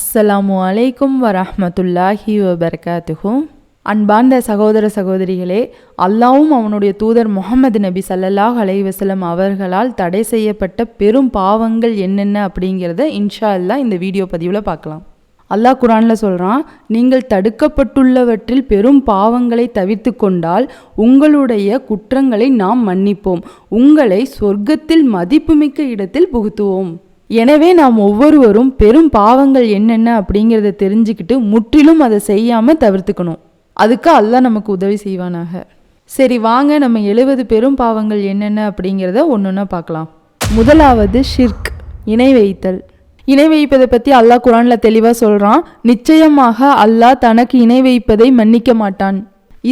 அஸ்ஸலாமு அலைக்கும் வரஹ்மத்துல்லாஹி வபர்காத்துகும் அன்பார்ந்த சகோதர சகோதரிகளே அல்லாவும் அவனுடைய தூதர் முகமது நபி சல்லல்லாஹ் அலைவசலம் அவர்களால் தடை செய்யப்பட்ட பெரும் பாவங்கள் என்னென்ன அப்படிங்கிறத இன்ஷா அல்லாஹ் இந்த வீடியோ பதிவில் பார்க்கலாம். அல்லாஹ் குரானில் சொல்கிறான் நீங்கள் தடுக்கப்பட்டுள்ளவற்றில் பெரும் பாவங்களை தவிர்த்து கொண்டால் உங்களுடைய குற்றங்களை நாம் மன்னிப்போம். உங்களை சொர்க்கத்தில் மதிப்புமிக்க இடத்தில் புகுத்துவோம். எனவே நாம் ஒவ்வொருவரும் பெரும் பாவங்கள் என்னென்ன அப்படிங்கிறத தெரிஞ்சுக்கிட்டு முற்றிலும் அதை செய்யாமல் தவிர்த்துக்கணும். அதுக்கு அல்லாஹ் நமக்கு உதவி செய்வானாக. சரி வாங்க நம்ம எழுபது பெரும் பாவங்கள் என்னென்ன அப்படிங்கிறத ஒன்று பார்க்கலாம். முதலாவது ஷிர்க் இணை வைத்தல். இணை வைப்பதை பற்றி அல்லாஹ் குரானில் தெளிவாக சொல்கிறான் நிச்சயமாக அல்லாஹ் தனக்கு இணை வைப்பதை மன்னிக்க மாட்டான்.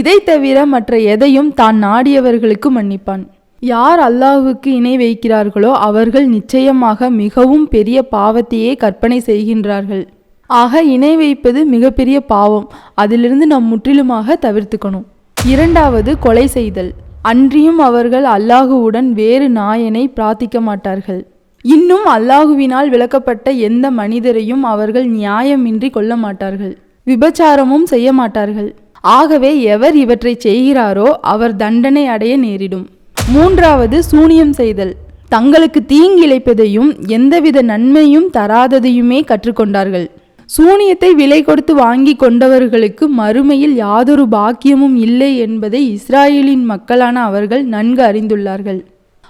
இதை தவிர மற்ற எதையும் தான் நாடியவர்களுக்கு மன்னிப்பான். யார் அல்லாஹுக்கு இணை வைக்கிறார்களோ அவர்கள் நிச்சயமாக மிகவும் பெரிய பாவத்தையே கற்பனை செய்கின்றார்கள். ஆக இணை வைப்பது மிகப்பெரிய பாவம். அதிலிருந்து நாம் முற்றிலுமாக தவிர்த்துக்கணும். இரண்டாவது கொலை செய்தல். அன்றியும் அவர்கள் அல்லாஹுவுடன் வேறு நாயனை பிரார்த்திக்க மாட்டார்கள். இன்னும் அல்லாஹுவினால் விளக்கப்பட்ட எந்த மனிதரையும் அவர்கள் நியாயமின்றி கொல்ல மாட்டார்கள். விபச்சாரமும் செய்ய மாட்டார்கள். ஆகவே எவர் இவற்றை செய்கிறாரோ அவர் தண்டனை அடைய நேரிடும். மூன்றாவது சூனியம் செய்தல். தங்களுக்கு தீங்கிழைப்பதையும் எந்தவித நன்மையும் தராததையுமே கற்றுக்கொண்டார்கள். சூனியத்தை விலை கொடுத்து வாங்கி கொண்டவர்களுக்கு மறுமையில் யாதொரு பாக்கியமும் இல்லை என்பதை இஸ்ராயேலின் மக்களான அவர்கள் நன்கு அறிந்துள்ளார்கள்.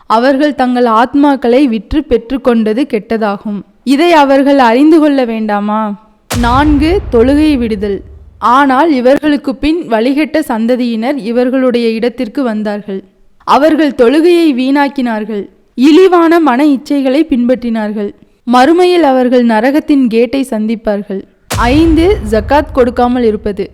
அவர்கள் தங்கள் ஆத்மாக்களை விற்று பெற்றுக்கொண்டது கெட்டதாகும். இதை அவர்கள் அறிந்து கொள்ள வேண்டாமா? நான்கு தொழுகை விடுதல். ஆனால் இவர்களுக்கு பின் வழிகட்ட சந்ததியினர் இவர்களுடைய இடத்திற்கு வந்தார்கள். அவர்கள் தொழுகையை வீணாக்கினார்கள். இழிவான மன இச்சைகளை பின்பற்றினார்கள். மறுமையில் அவர்கள் நரகத்தின் கேட்டை சந்திப்பார்கள். ஐந்து ஜக்காத் கொடுக்காமல் இருப்பது.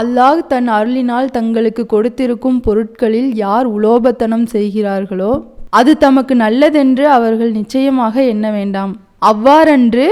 அல்லாஹ் தன் அருளினால் தங்களுக்கு கொடுத்திருக்கும் பொருட்களில் யார் உலோபத்தனம் செய்கிறார்களோ அது தமக்கு நல்லதென்று அவர்கள் நிச்சயமாக எண்ண வேண்டாம். அவ்வாறன்று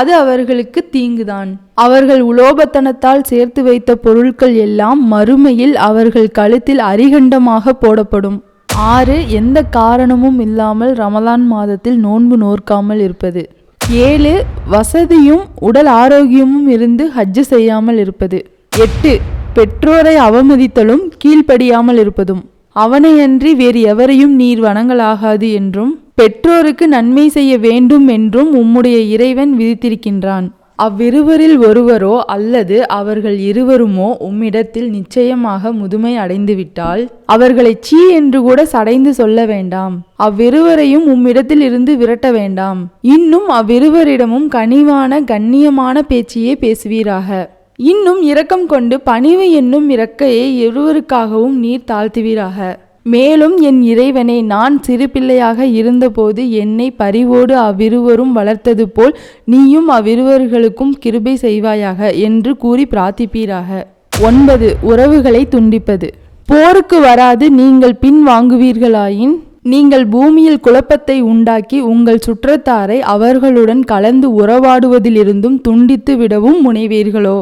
அது அவர்களுக்கு தீங்குதான். அவர்கள் உலோபத்தனத்தால் சேர்த்து வைத்த பொருட்கள் எல்லாம் மறுமையில் அவர்கள் கழுத்தில் அரிகண்டமாக போடப்படும். ஆறு எந்த காரணமும் இல்லாமல் ரமலான் மாதத்தில் நோன்பு நோற்காமல் இருப்பது. ஏழு வசதியும் உடல் ஆரோக்கியமும் இருந்து ஹஜ்ஜு செய்யாமல் இருப்பது. எட்டு பெற்றோரை அவமதித்தலும் கீழ்ப்படியாமல் இருப்பதும். அவனையன்றி வேறு எவரையும் நீர் வணங்கலாகாது என்றும் பெற்றோருக்கு நன்மை செய்ய வேண்டும் என்றும் உம்முடைய இறைவன் விதித்திருக்கின்றான். அவ்விருவரில் ஒருவரோ அல்லது அவர்கள் இருவருமோ உம்மிடத்தில் நிச்சயமாக முதுமை அடைந்துவிட்டால் அவர்களை சீ என்று கூட சடைந்து சொல்ல வேண்டாம். அவ்விருவரையும் உம்மிடத்தில் இருந்து விரட்ட வேண்டாம். இன்னும் அவ்விருவரிடமும் கனிவான கண்ணியமான பேச்சையே பேசுவீராக. இன்னும் இரக்கம் கொண்டு பணிவு என்னும் இறக்கையை இருவருக்காகவும் நீர் தாழ்த்துவீராக. மேலும் என் இறைவனே நான் சிறு பிள்ளையாக இருந்தபோது என்னை பரிவோடு அவ்விருவரும் வளர்த்தது போல் நீயும் அவ்விருவர்களுக்கும் கிருபை செய்வாயாக என்று கூறி பிரார்த்திப்பீராக. ஒன்பது உறவுகளை துண்டிப்பது. போருக்கு வராது நீங்கள் பின் வாங்குவீர்களாயின் நீங்கள் பூமியில் குழப்பத்தை உண்டாக்கி உங்கள் சுற்றத்தாரை அவர்களுடன் கலந்து உறவாடுவதிலிருந்தும் துண்டித்து விடவும் முனைவீர்களோ?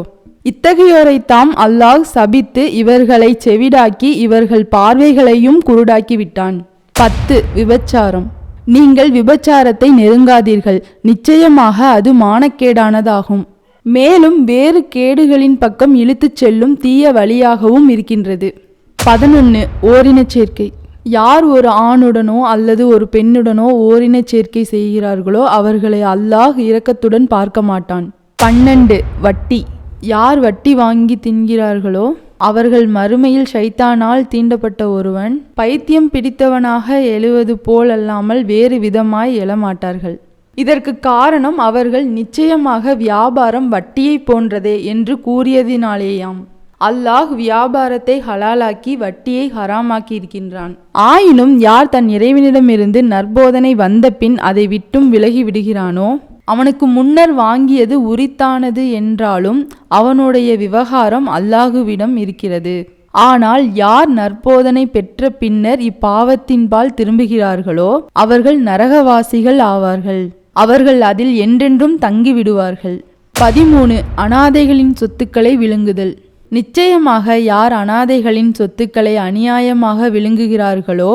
இத்தகையோரைத்தாம் அல்லாஹ் சபித்து இவர்களை செவிடாக்கி இவர்கள் பார்வைகளையும் குருடாக்கி விட்டான் பத்து விபச்சாரம். நீங்கள் விபச்சாரத்தை நெருங்காதீர்கள். நிச்சயமாக அது மானக்கேடானதாகும். மேலும் வேறு கேடுகளின் பக்கம் இழுத்துச் செல்லும் தீய வழியாகவும் இருக்கின்றது. பதினொன்று ஓரினச் சேர்க்கை. யார் ஒரு ஆணுடனோ அல்லது ஒரு பெண்ணுடனோ ஓரினச் சேர்க்கை செய்கிறார்களோ அவர்களை அல்லாஹ் இரக்கத்துடன் பார்க்க மாட்டான் பன்னெண்டு வட்டி. யார் வட்டி வாங்கி தின்கிறார்களோ அவர்கள் மறுமையில் ஷைத்தானால் தீண்டப்பட்ட ஒருவன் பைத்தியம் பிடித்தவனாக எழுவது போலல்லாமல் வேறு விதமாய் எழமாட்டார்கள். இதற்கு காரணம் அவர்கள் நிச்சயமாக வியாபாரம் வட்டியை போன்றதே என்று கூறியதினாலேயாம். அல்லாஹ் வியாபாரத்தை ஹலாலாக்கி வட்டியை ஹராமாக்கி இருக்கின்றான் ஆயினும் யார் தன் இறைவனிடமிருந்து நற்போதனை வந்த பின் அதை விட்டும் விலகி விடுகிறானோ? அவனுக்கு முன்னர் வாங்கியது உரித்தானது என்றாலும் அவனுடைய விவகாரம் அல்லாஹுவிடம் இருக்கிறது. ஆனால் யார் நற்போதனை பெற்ற பின்னர் இப்பாவத்தின்பால் திரும்புகிறார்களோ அவர்கள் நரகவாசிகள் ஆவார்கள். அவர்கள் அதில் என்றென்றும் தங்கிவிடுவார்கள். பதிமூணு அனாதைகளின் சொத்துக்களை விழுங்குதல். நிச்சயமாக யார் அனாதைகளின் சொத்துக்களை அநியாயமாக விழுங்குகிறார்களோ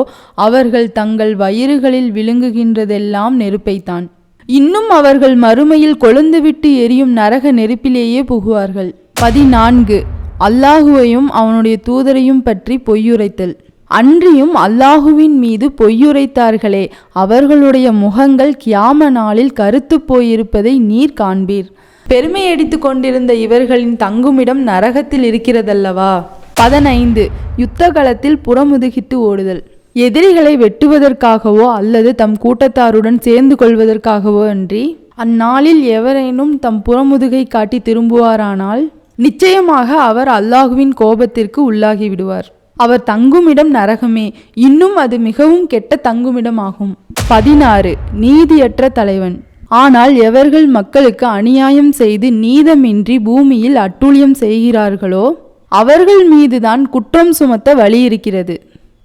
அவர்கள் தங்கள் வயிறுகளில் விழுங்குகின்றதெல்லாம் நெருப்பைத்தான். இன்னும் அவர்கள் மறுமையில் கொழுந்துவிட்டு எரியும் நரக நெருப்பிலேயே புகுவார்கள். பதினான்கு. அல்லாஹுவையும் அவனுடைய தூதரையும் பற்றி பொய்யுரைத்தல். அன்றியும் அல்லாஹுவின் மீது பொய்யுரைத்தார்களே அவர்களுடைய முகங்கள் கியாம நாளில் கருத்து போயிருப்பதை நீர் காண்பீர். பெருமையடித்துக் கொண்டிருந்த இவர்களின் தங்குமிடம் நரகத்தில் இருக்கிறதல்லவா? பதினைந்து. யுத்த களத்தில் புறமுதுகிட்டு ஓடுதல். எதிரிகளை வெட்டுவதற்காகவோ அல்லது தம் கூட்டத்தாருடன் சேர்ந்து கொள்வதற்காகவோ அன்றி அந்நாளில் எவரேனும் தம் புறமுதுகை காட்டி திரும்புவாரானால் நிச்சயமாக அவர் அல்லாஹுவின் கோபத்திற்கு உள்ளாகி விடுவார். அவர் தங்குமிடம் நரகமே இன்னும் அது மிகவும் கெட்ட தங்குமிடமாகும். பதினாறு. நீதியற்ற தலைவன். ஆனால் எவர்கள் மக்களுக்கு அநியாயம் செய்து நீதமின்றி பூமியில் அட்டூழியம் செய்கிறார்களோ அவர்கள் மீதுதான் குற்றம் சுமத்த வழி இருக்கிறது.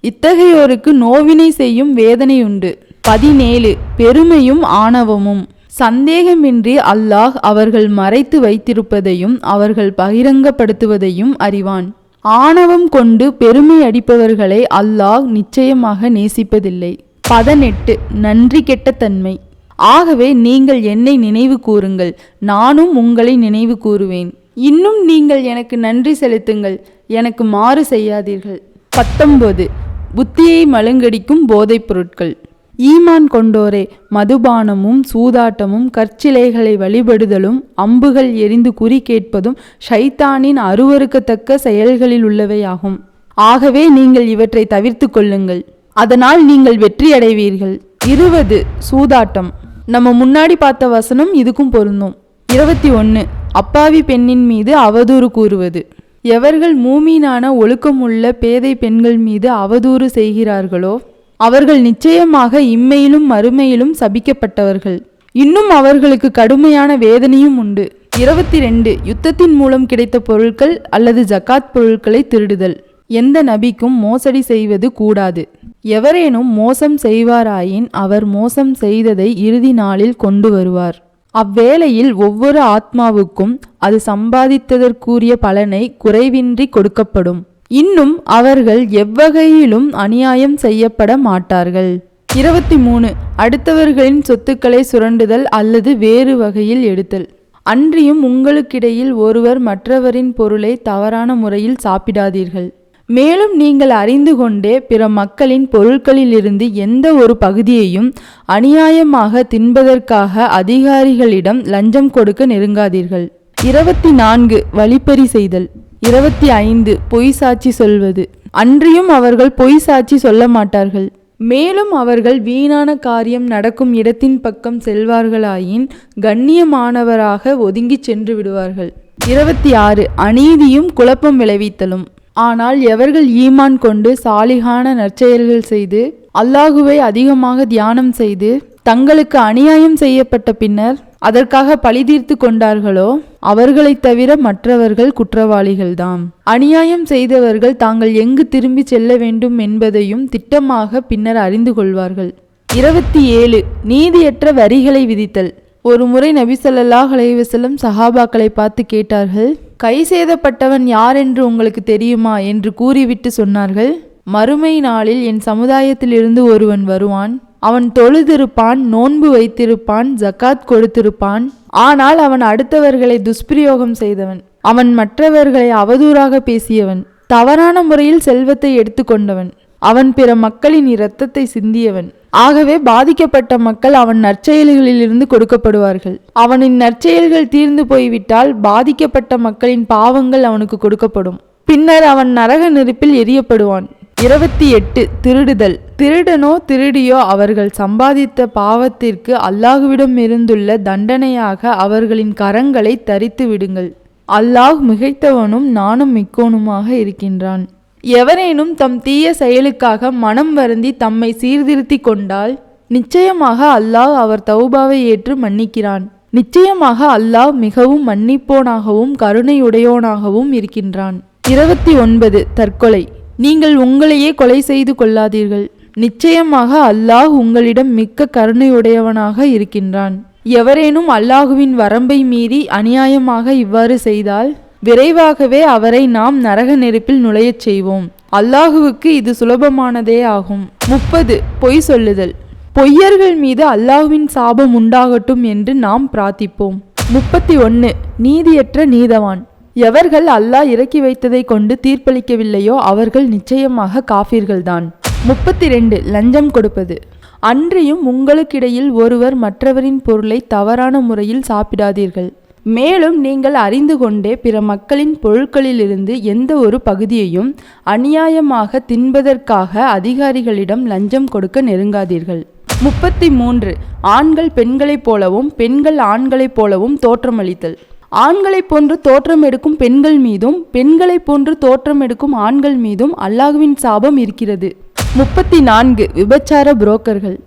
இத்தகையோருக்கு நோவினை செய்யும் வேதனை உண்டு பதினேழு. பெருமையும் ஆணவமும். சந்தேகமின்றி அல்லாஹ் அவர்கள் மறைத்து வைத்திருப்பதையும் அவர்கள் பகிரங்கப்படுத்துவதையும் அறிவான். ஆணவம் கொண்டு பெருமை அடிப்பவர்களை அல்லாஹ் நிச்சயமாக நேசிப்பதில்லை. பதினெட்டு. நன்றி கெட்ட தன்மை. ஆகவே நீங்கள் என்னை நினைவு கூறுங்கள். நானும் உங்களை நினைவு கூறுவேன். இன்னும் நீங்கள் எனக்கு நன்றி செலுத்துங்கள். எனக்கு மாறு செய்யாதீர்கள். பத்தொன்பது. புத்தியை மழுங்கடிக்கும் போதைப் பொருட்கள். ஈமான் கொண்டோரே மதுபானமும் சூதாட்டமும் கற்சிலைகளை வழிபடுதலும் அம்புகள் எரிந்து குறி கேட்பதும் ஷைத்தானின் அருவருக்கத்தக்க செயல்களில் உள்ளவையாகும். ஆகவே நீங்கள் இவற்றை தவிர்த்து கொள்ளுங்கள். அதனால் நீங்கள் வெற்றியடைவீர்கள் இருபது சூதாட்டம். நம்ம முன்னாடி பார்த்த வசனம் இதுக்கும் பொருந்தும். இருபத்தி ஒன்று அப்பாவி பெண்ணின் மீது அவதூறு கூறுவது. எவர்கள் மூமீனான ஒழுக்கமுள்ள பேதை பெண்கள் மீது அவதூறு செய்கிறார்களோ அவர்கள் நிச்சயமாக இம்மையிலும் மறுமையிலும் சபிக்கப்பட்டவர்கள். இன்னும் அவர்களுக்கு கடுமையான வேதனையும் உண்டு. இருபத்தி ரெண்டு யுத்தத்தின் மூலம் கிடைத்த பொருட்கள் அல்லது ஜக்காத் பொருட்களை திருடுதல். எந்த நபிக்கும் மோசடி செய்வது கூடாது. எவரேனும் மோசம் செய்வாராயின் அவர் மோசம் செய்ததை இறுதி நாளில் கொண்டு வருவார். அவ்வேளையில் ஒவ்வொரு ஆத்மாவுக்கும் அது சம்பாதித்ததற்குரிய பலனை குறைவின்றி கொடுக்கப்படும். இன்னும் அவர்கள் எவ்வகையிலும் அநியாயம் செய்யப்பட மாட்டார்கள். இருபத்தி மூணு அடுத்தவர்களின் சொத்துக்களை சுரண்டுதல் அல்லது வேறு வகையில் எடுத்தல். அன்றியும் உங்களுக்கிடையில் ஒருவர் மற்றவரின் பொருளை தவறான முறையில் சாப்பிடாதீர்கள். மேலும் நீங்கள் அறிந்து கொண்டே பிற மக்களின் பொருட்களிலிருந்து எந்த ஒரு பகுதியையும் அநியாயமாக தின்பதற்காக அதிகாரிகளிடம் லஞ்சம் கொடுக்க நெருங்காதீர்கள். இருபத்தி நான்கு வழிப்பறி செய்தல். இருபத்தி ஐந்து பொய் சாட்சி சொல்வது. அன்றியும் அவர்கள் பொய் சாட்சி சொல்ல மாட்டார்கள். மேலும் அவர்கள் வீணான காரியம் நடக்கும் இடத்தின் பக்கம் செல்வார்களாயின் கண்ணியமானவராக ஒதுங்கிச் சென்று விடுவார்கள். இருபத்தி ஆறு அநீதியும் குழப்பம் விளைவித்தலும். ஆனால் எவர்கள் ஈமான் கொண்டு சாலிகான நற்செயல்கள் செய்து அல்லாஹுவை அதிகமாக தியானம் செய்து தங்களுக்கு அநியாயம் செய்யப்பட்ட பின்னர் அதற்காக பழி தீர்த்து கொண்டார்களோ அவர்களைத் தவிர மற்றவர்கள் குற்றவாளிகள்தாம். அநியாயம் செய்தவர்கள் தாங்கள் எங்கு திரும்பி செல்ல வேண்டும் என்பதையும் திட்டமாக பின்னர் அறிந்து கொள்வார்கள். இருபத்தி ஏழு நீதியற்ற வரிகளை விதித்தல். ஒரு முறை நபி ஸல்லல்லாஹு அலைவசலம் சஹாபாக்களை பார்த்து கேட்டார்கள் கை சேதப்பட்டவன் யார் என்று உங்களுக்கு தெரியுமா? என்று கூறிவிட்டு சொன்னார்கள் மறுமை நாளில் என் சமுதாயத்திலிருந்து ஒருவன் வருவான். அவன் தொழுதிருப்பான் நோன்பு வைத்திருப்பான் ஜக்காத் கொடுத்திருப்பான். ஆனால் அவன் அடுத்தவர்களை துஷ்பிரயோகம் செய்தவன். அவன் மற்றவர்களை அவதூறாக பேசியவன். தவறான முறையில் செல்வத்தை எடுத்துக்கொண்டவன். அவன் பிற மக்களின் இரத்தத்தை சிந்தியவன். ஆகவே பாதிக்கப்பட்ட மக்கள் அவன் நற்செயல்களிலிருந்து கொடுக்கப்படுவார்கள். அவனின் நற்செயல்கள் தீர்ந்து போய்விட்டால் பாதிக்கப்பட்ட மக்களின் பாவங்கள் அவனுக்கு கொடுக்கப்படும். பின்னர் அவன் நரக நெருப்பில் எரியப்படுவான். இருபத்தி எட்டு திருடுதல். திருடனோ திருடியோ அவர்கள் சம்பாதித்த பாவத்திற்கு அல்லாஹுவிடம் இருந்துள்ள தண்டனையாக அவர்களின் கரங்களை தரித்து விடுங்கள். அல்லாஹ் மிகைத்தவனும் நானும் மிக்கோனுமாக இருக்கின்றான். எவரேனும் தம் தீய செயலுக்காக மனம் வருந்தி தம்மை சீர்திருத்தி கொண்டால் நிச்சயமாக அல்லாஹ் அவர் தௌபாவை ஏற்று மன்னிக்கிறான். நிச்சயமாக அல்லாஹ் மிகவும் மன்னிப்போனாகவும் கருணையுடையோனாகவும் இருக்கின்றான். இருபத்தி ஒன்பது தற்கொலை. நீங்கள் உங்களையே கொலை செய்து கொள்ளாதீர்கள். நிச்சயமாக அல்லாஹ் உங்களிடம் மிக்க கருணையுடையவனாக இருக்கின்றான். எவரேனும் அல்லாஹுவின் வரம்பை மீறி அநியாயமாக இவ்வாறு செய்தால் விரைவாகவே அவரை நாம் நரக நெருப்பில் நுழையச் செய்வோம். அல்லாஹுவுக்கு இது சுலபமானதே ஆகும். முப்பது. பொய் சொல்லுதல். பொய்யர்கள் மீது அல்லாஹுவின் சாபம் உண்டாகட்டும் என்று நாம் பிரார்த்திப்போம். முப்பத்தி ஒன்று நீதியற்ற நீதவான். எவர்கள் அல்லாஹ் இறக்கி வைத்ததை கொண்டு தீர்ப்பளிக்கவில்லையோ அவர்கள் நிச்சயமாக காஃபிர்கள்தான். முப்பத்தி ரெண்டு லஞ்சம் கொடுப்பது. அன்றியும் உங்களுக்கிடையில் ஒருவர் மற்றவரின் பொருளை தவறான முறையில் சாப்பிடாதீர்கள். மேலும் நீங்கள் அறிந்து கொண்டே பிற மக்களின் பொருட்களிலிருந்து எந்த ஒரு பகுதியையும் அநியாயமாக தின்பதற்காக அதிகாரிகளிடம் லஞ்சம் கொடுக்க நெருங்காதீர்கள். முப்பத்தி மூன்று ஆண்கள் பெண்களைப் போலவும் பெண்கள் ஆண்களைப் போலவும் தோற்றமளித்தல். ஆண்களைப் போன்று தோற்றம் எடுக்கும் பெண்கள் மீதும் பெண்களைப் போன்று தோற்றம் எடுக்கும் ஆண்கள் மீதும் அல்லாஹுவின் சாபம் இருக்கிறது. முப்பத்தி நான்கு விபச்சார புரோக்கர்கள்.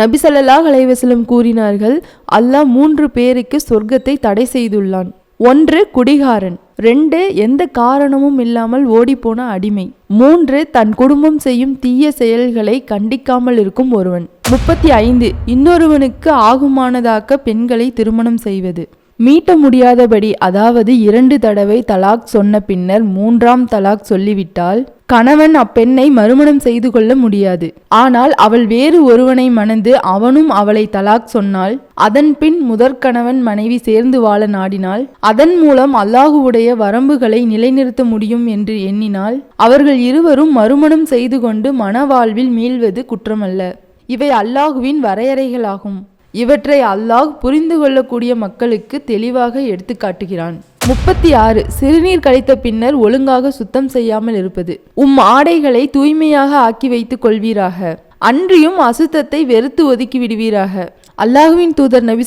நபிசல்லாஹ் அலைவசலம் கூறினார்கள் அல்லாஹ் மூன்று பேருக்கு சொர்க்கத்தை தடை செய்துள்ளான். ஒன்று குடிகாரன் ரெண்டு எந்த காரணமும் இல்லாமல் ஓடிப்போன அடிமை. மூன்று தன் குடும்பம் செய்யும் தீய செயல்களை கண்டிக்காமல் இருக்கும் ஒருவன். முப்பத்தி ஐந்து இன்னொருவனுக்கு ஆகுமானதாக்க பெண்களை திருமணம் செய்வது. மீட்ட முடியாதபடி அதாவது இரண்டு தடவை தலாக் சொன்ன பின்னர் மூன்றாம் தலாக் சொல்லிவிட்டால் கணவன் அப்பெண்ணை மறுமணம் செய்து கொள்ள முடியாது. ஆனால் அவள் வேறு ஒருவனை மணந்து அவனும் அவளை தலாக் சொன்னால் அதன் பின் முதற்கணவன் மனைவி சேர்ந்து வாழ நாடினால் அதன் மூலம் அல்லாஹுவுடைய வரம்புகளை நிலைநிறுத்த முடியும் என்று எண்ணினால் அவர்கள் இருவரும் மறுமணம் செய்து கொண்டு மணவாழ்வில் மீள்வது குற்றமல்ல. இவை அல்லாஹுவின் வரையறைகளாகும். இவற்றை அல்லாஹ் புரிந்து கொள்ளக்கூடிய மக்களுக்கு தெளிவாக எடுத்துக்காட்டுகிறான் முப்பத்தி ஆறு சிறுநீர் கழித்த பின்னர் ஒழுங்காக சுத்தம் செய்யாமல் இருப்பது. உம் ஆடைகளை தூய்மையாக ஆக்கி வைத்துக் கொள்வீராக. அன்றியும் அசுத்தத்தை வெறுத்து ஒதுக்கி விடுவீராக. அல்லாஹுவின் தூதர் நபி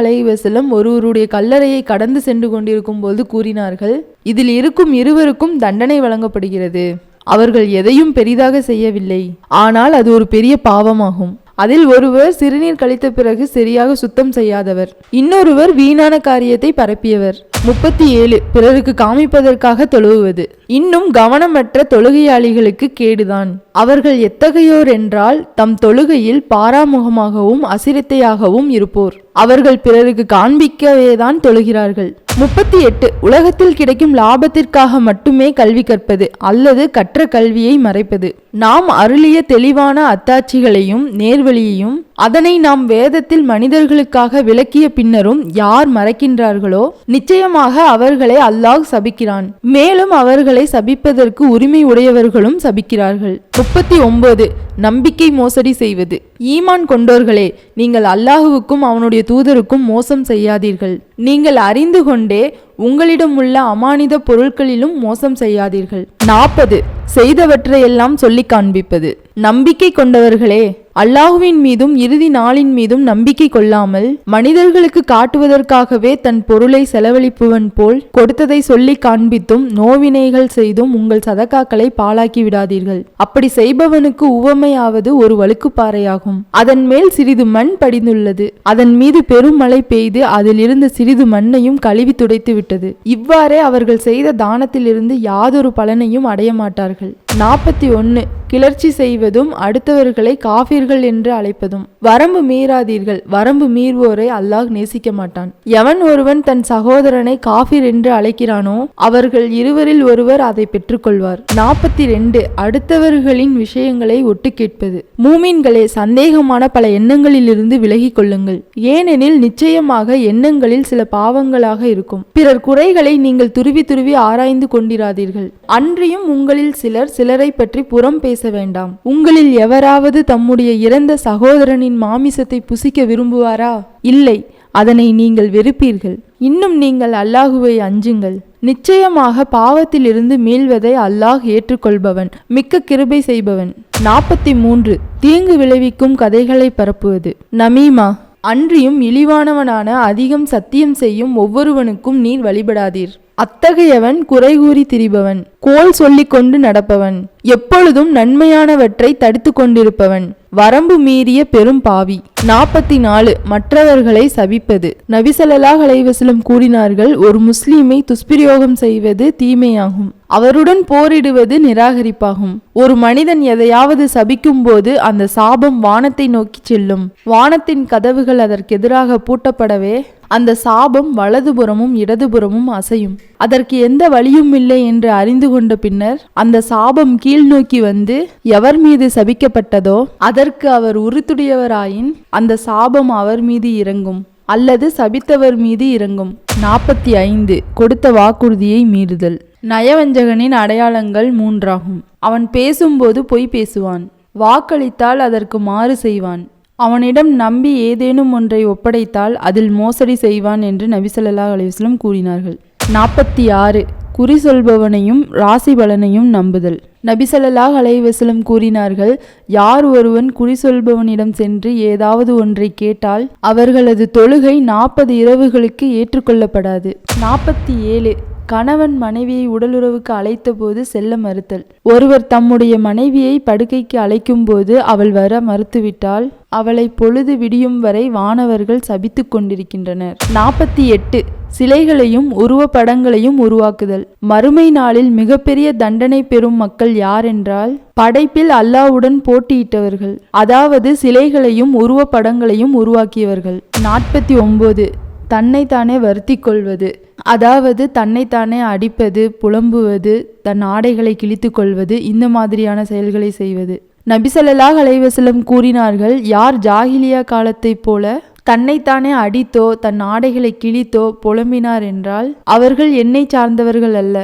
அலைவசலம் ஒருவருடைய கல்லறையை கடந்து சென்று கொண்டிருக்கும் போது கூறினார்கள் இதில் இருக்கும் இருவருக்கும் தண்டனை வழங்கப்படுகிறது. அவர்கள் எதையும் பெரிதாக செய்யவில்லை. ஆனால் அது ஒரு பெரிய பாவமாகும். அதில் ஒருவர் சிறுநீர் கழித்த பிறகு சரியாக சுத்தம் செய்யாதவர். இன்னொருவர் வீணான காரியத்தை பரப்பியவர். முப்பத்தி ஏழு பிறருக்கு காமிப்பதற்காக தொழுவுவது. இன்னும் கவனமற்ற தொழுகையாளிகளுக்கு கேடுதான். அவர்கள் எத்தகையோர் என்றால் தம் தொழுகையில் பாராமுகமாகவும் அசிரத்தையாகவும் இருப்போர். அவர்கள் பிறருக்கு காண்பிக்கவேதான் தொழுகிறார்கள். முப்பத்தி எட்டு உலகத்தில் கிடைக்கும் லாபத்திற்காக மட்டுமே கல்வி கற்பது அல்லது கற்ற கல்வியை மறைப்பது. நாம் அருளிய தெளிவான அத்தாட்சிகளையும் நேர்வழியையும் அதனை நாம் வேதத்தில் மனிதர்களுக்காக விளக்கிய பின்னரும் யார் மறைக்கின்றார்களோ நிச்சயமாக அவர்களை அல்லாஹ் சபிக்கிறான். மேலும் அவர்களை சபிப்பதற்கு உரிமை உடையவர்களும் சபிக்கிறார்கள். முப்பத்தி ஒன்பது நம்பிக்கை மோசடி செய்வது. ஈமான் கொண்டோர்களே நீங்கள் அல்லாஹுவுக்கும் அவனுடைய தூதருக்கும் மோசம் செய்யாதீர்கள். நீங்கள் அறிந்து கொண்டே உங்களிடம் உள்ள அமானித பொருட்களிலும் மோசம் செய்யாதீர்கள். நாற்பது. செய்தவற்றையெல்லாம் சொல்லி காண்பிப்பது. நம்பிக்கை கொண்டவர்களே அல்லாஹுவின் மீதும் இறுதி நாளின் மீதும் நம்பிக்கை கொள்ளாமல் மனிதர்களுக்கு காட்டுவதற்காகவே தன் பொருளை செலவழிப்புவன் போல் கொடுத்ததை சொல்லி காண்பித்தும் நோவினைகள் செய்தும் உங்கள் சதக்காக்களை பாழாக்கி விடாதீர்கள். அப்படி செய்பவனுக்கு உவமையாவது ஒரு வழுக்குப்பாறையாகும். அதன் மேல் சிறிது மண் படிந்துள்ளது. அதன் மீது பெரும் மழை பெய்து அதிலிருந்து இருந்த சிறிது மண்ணையும் கழுவி துடைத்து விட்டது. இவ்வாறே அவர்கள் செய்த தானத்திலிருந்து யாதொரு பலனையும் அடைய மாட்டார்கள். நாற்பத்தி ஒன்று கிளர்ச்சி செய்வதும் அடுத்தவர்களை காஃபிர்கள் என்று அழைப்பதும். வரம்பு மீறாதீர்கள். வரம்பு மீறுவோரை அல்லாஹ் நேசிக்க மாட்டான். எவன் ஒருவன் தன் சகோதரனை காஃபிர் என்று அழைக்கிறானோ அவர்கள் இருவரில் ஒருவர் அதை பெற்றுக்கொள்வார். நாற்பத்தி ரெண்டு. அடுத்தவர்களின் விஷயங்களை ஒட்டு கேட்பது. மூமின்களே சந்தேகமான பல எண்ணங்களிலிருந்து விலகிக் கொள்ளுங்கள். ஏனெனில் நிச்சயமாக எண்ணங்களில் சில பாவங்களாக இருக்கும். பிறர் குறைகளை நீங்கள் துருவி துருவி ஆராய்ந்து கொண்டிராதீர்கள். அன்றியும் உங்களில் சிலர் சிலரை பற்றி புறம் பேச வேண்டாம். உங்களில் எவராவது தம்முடைய இறந்த சகோதரனின் மாமிசத்தை புசிக்க விரும்புவாரா? இல்லை அதனை நீங்கள் வெறுப்பீர்கள். இன்னும் நீங்கள் அல்லாஹுவை அஞ்சுங்கள். நிச்சயமாக பாவத்திலிருந்து மீள்வதை அல்லாஹ் ஏற்றுக்கொள்பவன் மிக்க கிருபை செய்பவன். நாற்பத்தி மூன்று தீங்கு விளைவிக்கும் கதைகளை பரப்புவது. நமீமா அன்றியும் இழிவானவனான அதிகம் சத்தியம் செய்யும் ஒவ்வொருவனுக்கும் நீர் வழிபடாதீர். அத்தகையவன் குறை கூறி திரிபவன். கோல் சொல்லிக்கொண்டு நடப்பவன். எப்பொழுதும் நன்மையானவற்றை தடுத்து கொண்டிருப்பவன் வரம்பு மீறிய பெரும் பாவி. நாற்பத்தி நாலு மற்றவர்களை சபிப்பது. நபிசல்லாஹ் அலைவசலம் கூறினார்கள் ஒரு முஸ்லீமை துஷ்பிரயோகம் செய்வது தீமையாகும். அவருடன் போரிடுவது நிராகரிப்பாகும். ஒரு மனிதன் எதையாவது சபிக்கும் போது அந்த சாபம் வானத்தை நோக்கி செல்லும். வானத்தின் கதவுகள் அதற்கெதிராக பூட்டப்படவே அந்த சாபம் வலதுபுறமும் இடதுபுறமும் அசையும். அதற்கு எந்த வழியும் இல்லை என்று அறிந்து கொண்ட பின்னர் அந்த சாபம் கீழ்நோக்கி வந்து எவர் மீது சபிக்கப்பட்டதோ அதற்கு அவர் உறுத்துடையவராயின் அந்த சாபம் அவர் மீது இறங்கும் அல்லது சபித்தவர் மீது இறங்கும். நாற்பத்தி ஐந்து கொடுத்த வாக்குறுதியை மீறுதல். நயவஞ்சகனின் அடையாளங்கள் மூன்றாகும். அவன் பேசும்போது பொய் பேசுவான். வாக்களித்தால் அதற்கு மாறு செய்வான். அவனிடம் நம்பி ஏதேனும் ஒன்றை ஒப்படைத்தால் அதில் மோசடி செய்வான் என்று நபிசல்லா அலிவஸ்லம் கூறினார்கள். நாற்பத்தி ஆறு குறி சொல்பவனையும் ராசி பலனையும் நம்புதல். நபிசல்லாஹ் அலைவசலம் கூறினார்கள் யார் ஒருவன் குறி சொல்பவனிடம் சென்று ஏதாவது ஒன்றை கேட்டால் அவர்களது தொழுகை நாற்பது இரவுகளுக்கு ஏற்றுக்கொள்ளப்படாது. நாற்பத்தி ஏழு. கணவன் மனைவியை உடலுறவுக்கு அழைத்தபோது செல்ல மறுத்தல். ஒருவர் தம்முடைய மனைவியை படுக்கைக்கு அழைக்கும்போது அவள் வர மறுத்துவிட்டால் அவளை பொழுது விடியும் வரை வானவர்கள் சபித்து கொண்டிருக்கின்றனர். நாற்பத்தி எட்டு. சிலைகளையும் உருவப்படங்களையும் உருவாக்குதல். மறுமை நாளில் மிகப்பெரிய தண்டனை பெறும் மக்கள் யாரென்றால் படைப்பில் அல்லாவுடன் போட்டியிட்டவர்கள். அதாவது சிலைகளையும் உருவப்படங்களையும் உருவாக்கியவர்கள். நாற்பத்தி ஒன்பது தன்னைத்தானே வருத்தி கொள்வது. அதாவது தன்னைத்தானே அடிப்பது புலம்புவது தன் ஆடைகளை கிழித்து கொள்வது இந்த மாதிரியான செயல்களை செய்வது. நபிசல்லாஹ் அலைவசலம் கூறினார்கள் யார் ஜாகிலியா காலத்தைப் போல தன்னைத்தானே அடித்தோ தன் ஆடைகளை கிழித்தோ புலம்பினார் என்றால் அவர்கள் என்னை சார்ந்தவர்கள் அல்ல.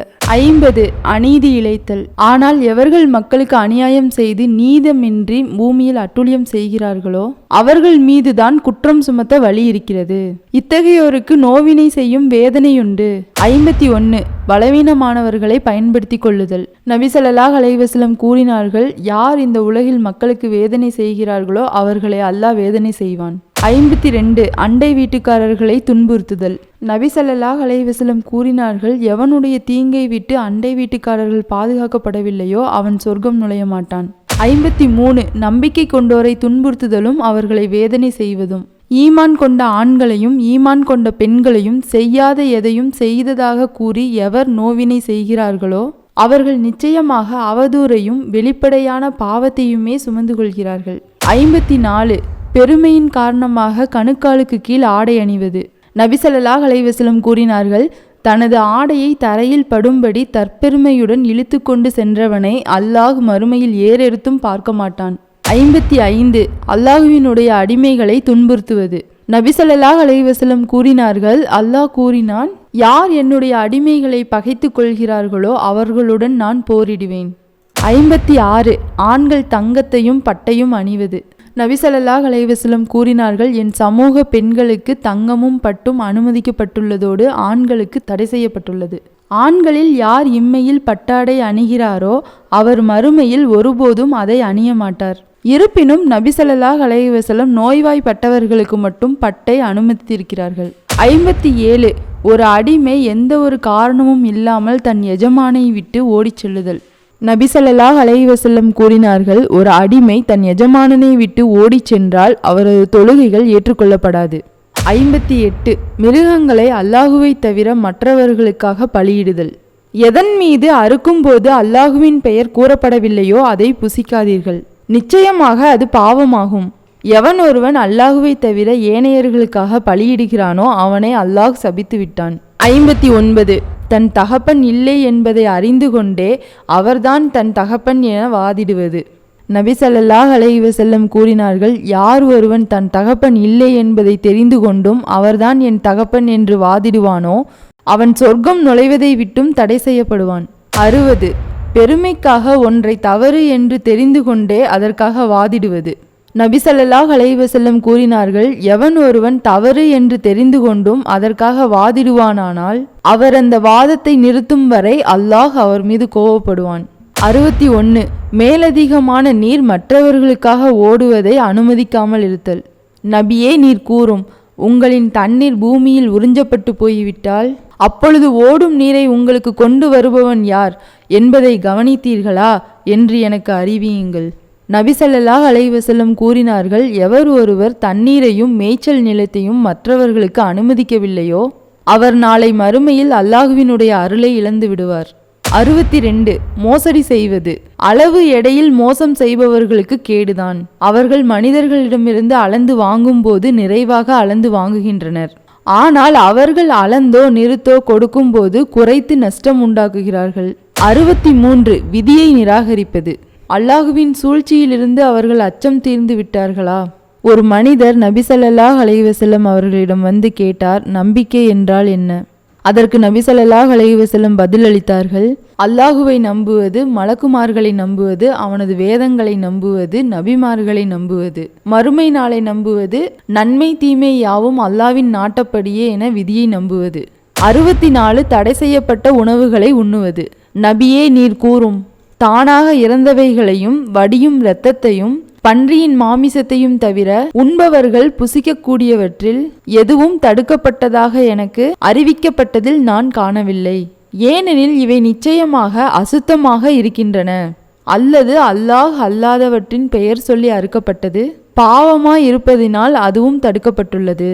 ஐம்பது அநீதி இழைத்தல். ஆனால் எவர்கள் மக்களுக்கு அநியாயம் செய்து நீதமின்றி பூமியில் அட்டுழியம் செய்கிறார்களோ அவர்கள் மீதுதான் குற்றம் சுமத்த வழி இருக்கிறது. இத்தகையோருக்கு நோவினை செய்யும் வேதனையுண்டு. ஐம்பத்தி ஒன்று பலவீனமானவர்களை பயன்படுத்தி கொள்ளுதல். நபிசல்லாஹ் அலைவாஸ்லம் கூறினார்கள் யார் இந்த உலகில் மக்களுக்கு வேதனை செய்கிறார்களோ அவர்களை அல்லாஹ் வேதனை செய்வான். ஐம்பத்தி ரெண்டு அண்டை வீட்டுக்காரர்களை துன்புறுத்துதல். நபிசல்லாஹ் அலைவசலம் கூறினார்கள் எவனுடைய தீங்கை விட்டு அண்டை வீட்டுக்காரர்கள் பாதுகாக்கப்படவில்லையோ அவன் சொர்க்கம் நுழைய மாட்டான். ஐம்பத்தி மூணு நம்பிக்கை கொண்டோரை துன்புறுத்துதலும் அவர்களை வேதனை செய்வதும். ஈமான் கொண்ட ஆண்களையும் ஈமான் கொண்ட பெண்களையும் செய்யாத எதையும் செய்ததாக கூறி எவர் நோவினை செய்கிறார்களோ அவர்கள் நிச்சயமாக அவதூறையும் வெளிப்படையான பாவத்தையுமே சுமந்து கொள்கிறார்கள். ஐம்பத்தி நாலு பெருமையின் காரணமாக கணுக்காலுக்கு கீழ் ஆடை அணிவது. நபிசல்லாஹ் அலைவசலம் கூறினார்கள் தனது ஆடையை தரையில் படும்படி தற்பெருமையுடன் இழுத்து கொண்டு சென்றவனை அல்லாஹ் மறுமையில் ஏறெடுத்தும் பார்க்க மாட்டான். ஐம்பத்தி ஐந்து. அல்லாஹுவினுடைய அடிமைகளை துன்புறுத்துவது. நபிசல்லாஹ் அலைவசலம் கூறினார்கள் அல்லாஹ் கூறினான் யார் என்னுடைய அடிமைகளை பகைத்து கொள்கிறார்களோ அவர்களுடன் நான் போரிடுவேன். ஐம்பத்தி ஆறு. ஆண்கள் தங்கத்தையும் பட்டையும் அணிவது. நபிசல்லாஹ் அலைவசலம் கூறினார்கள் என் சமூக பெண்களுக்கு தங்கமும் பட்டும் அனுமதிக்கப்பட்டுள்ளதோடு ஆண்களுக்கு தடை செய்யப்பட்டுள்ளது. ஆண்களில் யார் இம்மையில் பட்டாடை அணிகிறாரோ அவர் மறுமையில் ஒருபோதும் அதை அணிய மாட்டார். இருப்பினும் நபிசல்லாஹ் அலைவசலம் நோய்வாய்ப்பட்டவர்களுக்கு மட்டும் பட்டை அனுமதித்திருக்கிறார்கள். ஐம்பத்தி ஏழு ஒரு அடிமை எந்த ஒரு காரணமும் இல்லாமல் தன் எஜமானை விட்டு ஓடிச் செல்லுதல். நபிசல்லாஹ் அலைவசல்லம் கூறினார்கள் ஒரு அடிமை தன் எஜமானனை விட்டு ஓடிச் சென்றால் அவரது தொழுகைகள் ஏற்றுக்கொள்ளப்படாது. ஐம்பத்தி எட்டு. மிருகங்களை அல்லாஹுவை தவிர மற்றவர்களுக்காக பலியிடுதல். எதன் மீது அறுக்கும்போது அல்லாஹுவின் பெயர் கூறப்படவில்லையோ அதை புசிக்காதீர்கள். நிச்சயமாக அது பாவமாகும். எவன் ஒருவன் அல்லாஹுவை தவிர ஏனையர்களுக்காக பலியிடுகிறானோ அவனை அல்லாஹ் சபித்து விட்டான் ஐம்பத்தி ஒன்பது. தன் தகப்பன் இல்லை என்பதை அறிந்து கொண்டே அவர்தான் தன் தகப்பன் என வாதிடுவது. நபி ஸல்லல்லாஹு அலைஹி வஸல்லம் கூறினார்கள் யார் ஒருவன் தன் தகப்பன் இல்லை என்பதை தெரிந்து கொண்டும் அவர்தான் என் தகப்பன் என்று வாதிடுவானோ அவன் சொர்க்கம் நுழைவதை விட்டும் தடை செய்யப்படுவான். அறுபது பெருமைக்காக ஒன்றை தவறு என்று தெரிந்து கொண்டே அதற்காக வாதிடுவது. நபி அலைவசல்லம் கூறினார்கள் எவன் ஒருவன் தவறு என்று தெரிந்து கொண்டும் அதற்காக வாதிடுவானானால் அவர் அந்த வாதத்தை நிறுத்தும் வரை அல்லாஹ் அவர் மீது கோபப்படுவான் அறுபத்தி ஒன்று மேலதிகமான நீர் மற்றவர்களுக்காக ஓடுவதை அனுமதிக்காமல் இருத்தல். நபியே நீர் கூறும் உங்களின் தண்ணீர் பூமியில் உறிஞ்சப்பட்டு போய்விட்டால் அப்பொழுது ஓடும் நீரை உங்களுக்கு கொண்டு வருபவன் யார் என்பதை கவனித்தீர்களா? என்று எனக்கு அறிவியுங்கள். நபிசல்லாஹ் அலைவசல்லம் கூறினார்கள் எவர் ஒருவர் தண்ணீரையும் மேய்ச்சல் நிலத்தையும் மற்றவர்களுக்கு அனுமதிக்கவில்லையோ அவர் நாளை மறுமையில் அல்லாஹுவினுடைய அருளை இழந்து விடுவார். அறுபத்தி ரெண்டு மோசடி செய்வது. அளவு எடையில் மோசம் செய்பவர்களுக்கு கேடுதான். அவர்கள் மனிதர்களிடமிருந்து அளந்து வாங்கும்போது நிறைவாக அளந்து வாங்குகின்றனர். ஆனால் அவர்கள் அளந்தோ நிறுத்தோ கொடுக்கும்போது குறைத்து நஷ்டம் உண்டாக்குகிறார்கள். அறுபத்தி மூன்று விதியை நிராகரிப்பது. அல்லாஹுவின் சூழ்ச்சியிலிருந்து அவர்கள் அச்சம் தீர்ந்து விட்டார்களா? ஒரு மனிதர் நபிசல்லாஹ் அலைவசல்லம் அவர்களிடம் வந்து கேட்டார் நம்பிக்கை என்றால் என்ன? அதற்கு நபிசல்லாஹ் அலைவசல்லம் பதிலளித்தார்கள் அல்லாஹுவை நம்புவது மலக்குமார்களை நம்புவது அவனது வேதங்களை நம்புவது நபிமார்களை நம்புவது. மறுமை நாளை நம்புவது நன்மை தீமை யாவும் அல்லாவின் நாட்டப்படியே என விதியை நம்புவது. அறுபத்தி நாலு தடை செய்யப்பட்ட உணவுகளை உண்ணுவது. நபியே நீர் கூறும். தானாக இறந்தவைகளையும் வடியும் இரத்தத்தையும் பன்றியின் மாமிசத்தையும் தவிர உண்பவர்கள் புசிக்கக்கூடியவற்றில் எதுவும் தடுக்கப்பட்டதாக எனக்கு அறிவிக்கப்பட்டதில் நான் காணவில்லை. ஏனெனில் இவை நிச்சயமாக அசுத்தமாக இருக்கின்றன. அல்லது அல்லாஹ் அல்லாதவற்றின் பெயர் சொல்லி அறுக்கப்பட்டது. பாவமாய் இருப்பதினால் அதுவும் தடுக்கப்பட்டுள்ளது.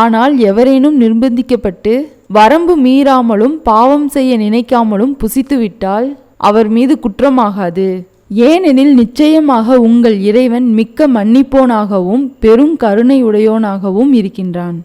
ஆனால் எவரேனும் நிர்பந்திக்கப்பட்டு வரம்பு மீறாமலும் பாவம் செய்ய நினைக்காமலும் புசித்துவிட்டால் அவர் மீது குற்றமாகாது. ஏனெனில் நிச்சயமாக உங்கள் இறைவன் மிக்க மன்னிப்போனாகவும் பெரும் கருணையுடையோனாகவும் இருக்கின்றான்.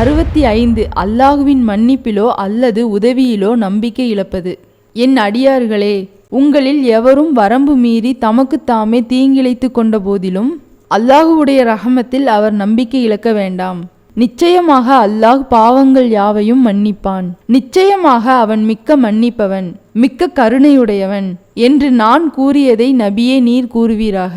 அறுபத்தி ஐந்து அல்லாஹுவின் மன்னிப்பிலோ அல்லது உதவியிலோ நம்பிக்கை இழப்பது. என் அடியார்களே உங்களில் எவரும் வரம்பு மீறி தமக்குத்தாமே தீங்கிழைத்து கொண்ட போதிலும் அல்லாஹுவுடைய ரஹமத்தில் அவர் நம்பிக்கை இழக்க வேண்டாம். நிச்சயமாக அல்லாஹ் பாவங்கள் யாவையும் மன்னிப்பான். நிச்சயமாக அவன் மிக்க மன்னிப்பவன் மிக்க கருணையுடையவன் என்று நான் கூறியதை நபியே நீர் கூறுவீராக.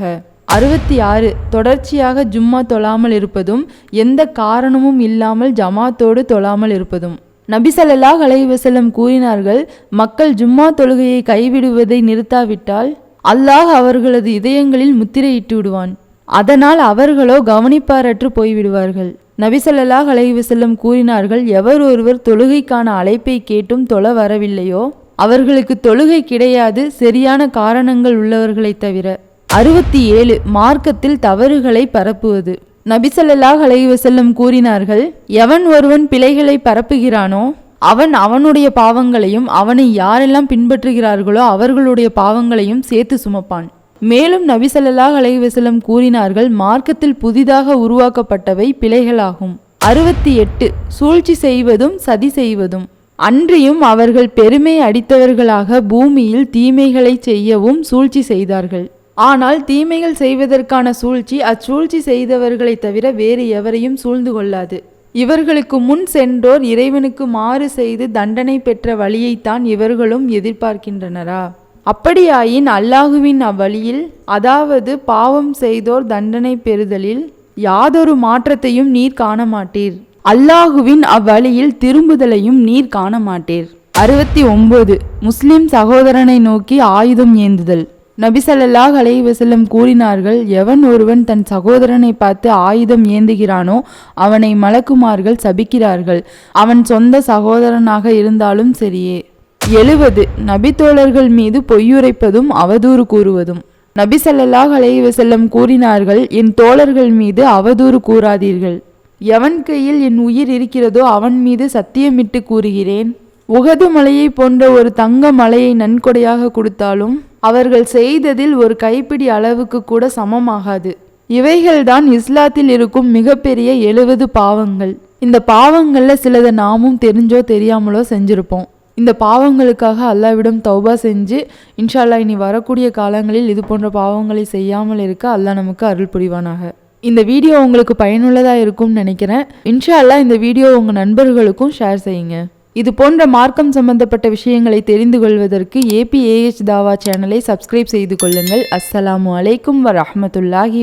அறுபத்தி ஆறு தொடர்ச்சியாக ஜும்மா தொழாமல் இருப்பதும் எந்த காரணமும் இல்லாமல் ஜமாத்தோடு தொழாமல் இருப்பதும். நபி ஸல்லல்லாஹு கூறினார்கள் மக்கள் ஜும்மா தொழுகையை கைவிடுவதை நிறுத்தாவிட்டால் அல்லாஹ் அவர்களது இதயங்களில் முத்திரையிட்டு விடுவான். அதனால் அவர்களோ கவனிப்பாரற்று போய்விடுவார்கள். நபி அலைவசல்லம் கூறினார்கள் எவர் ஒருவர் தொழுகைக்கான அழைப்பை கேட்டும் தொழ வரவில்லையோ அவர்களுக்கு தொழுகை கிடையாது சரியான காரணங்கள் உள்ளவர்களைத் தவிர. அறுபத்தி ஏழு மார்க்கத்தில் தவறுகளை பரப்புவது. நபிசல்லாஹ் அலைவசல்லம் கூறினார்கள் எவன் ஒருவன் பிழைகளை பரப்புகிறானோ அவன் அவனுடைய பாவங்களையும் அவனை யாரெல்லாம் பின்பற்றுகிறார்களோ அவர்களுடைய பாவங்களையும் சேர்த்து சுமப்பான். மேலும் நபிசல்லாஹ் அலைவசலம் கூறினார்கள் மார்க்கத்தில் புதிதாக உருவாக்கப்பட்டவை பிழைகளாகும். அறுபத்தி எட்டு சூழ்ச்சி செய்வதும் சதி செய்வதும். அன்றியும் அவர்கள் பெருமை அடித்தவர்களாக பூமியில் தீமைகளை செய்யவும் சூழ்ச்சி செய்தார்கள். ஆனால் தீமைகள் செய்வதற்கான சூழ்ச்சி அச்சூழ்ச்சி செய்தவர்களை தவிர வேறு எவரையும் சூழ்ந்து கொள்ளாது. இவர்களுக்கு முன் சென்றோர் இறைவனுக்கு மாறு செய்து தண்டனை பெற்ற வழியைத்தான் இவர்களும் எதிர்பார்க்கின்றனரா? அப்படியாயின் அல்லாஹுவின் அவ்வழியில் அதாவது பாவம் செய்தோர் தண்டனை பெறுதலில் யாதொரு மாற்றத்தையும் நீர் காண மாட்டீர் அல்லாஹுவின் அவ்வழியில் திரும்புதலையும் நீர் காண மாட்டீர் அறுபத்தி ஒன்பது முஸ்லிம் சகோதரனை நோக்கி ஆயுதம் ஏந்துதல். நபிசல்லாஹ் ஸல்லல்லாஹு கூறினார்கள் எவன் ஒருவன் தன் சகோதரனை பார்த்து ஆயுதம் ஏந்துகிறானோ அவனை மலக்குமார்கள் சபிக்கிறார்கள். அவன் சொந்த சகோதரனாக இருந்தாலும் சரியே. எழுவது. நபித்தோழர்கள் மீது பொய்யுரைப்பதும் அவதூறு கூறுவதும். நபி ஸல்லல்லாஹு அலைவசல்லம் கூறினார்கள் என் தோழர்கள் மீது அவதூறு கூறாதீர்கள். எவன் கையில் என் உயிர் இருக்கிறதோ அவன் மீது சத்தியமிட்டு கூறுகிறேன். உகது மலையை போன்ற ஒரு தங்க மலையை நன்கொடையாக கொடுத்தாலும் அவர்கள் செய்ததில் ஒரு கைப்பிடி அளவுக்கு கூட சமமாகாது. இவைகள்தான் இஸ்லாத்தில் இருக்கும் மிகப்பெரிய எழுவது பாவங்கள். இந்த பாவங்களில் சிலதை நாமும் தெரிஞ்சோ தெரியாமலோ செஞ்சிருப்போம். இந்த பாவங்களுக்காக அல்லாவிடம் தௌபா செஞ்சு இன்ஷா அல்லாஹ் இனி வரக்கூடிய காலங்களில் இது போன்ற பாவங்களை செய்யாமல் இருக்க அல்லாஹ் நமக்கு அருள் புரிவானாக. இந்த வீடியோ உங்களுக்கு பயனுள்ளதாக இருக்கும்னு நினைக்கிறேன். இன்ஷா அல்லாஹ் இந்த வீடியோ உங்கள் நண்பர்களுக்கும் ஷேர் செய்யுங்க. இது போன்ற மார்க்கம் சம்பந்தப்பட்ட விஷயங்களை தெரிந்து கொள்வதற்கு ஏபிஏஹெச் தாவா சேனலை சப்ஸ்கிரைப் செய்து கொள்ளுங்கள். அஸ்ஸலாமு அலைக்கும் வ ரஹ்மத்துல்லாஹி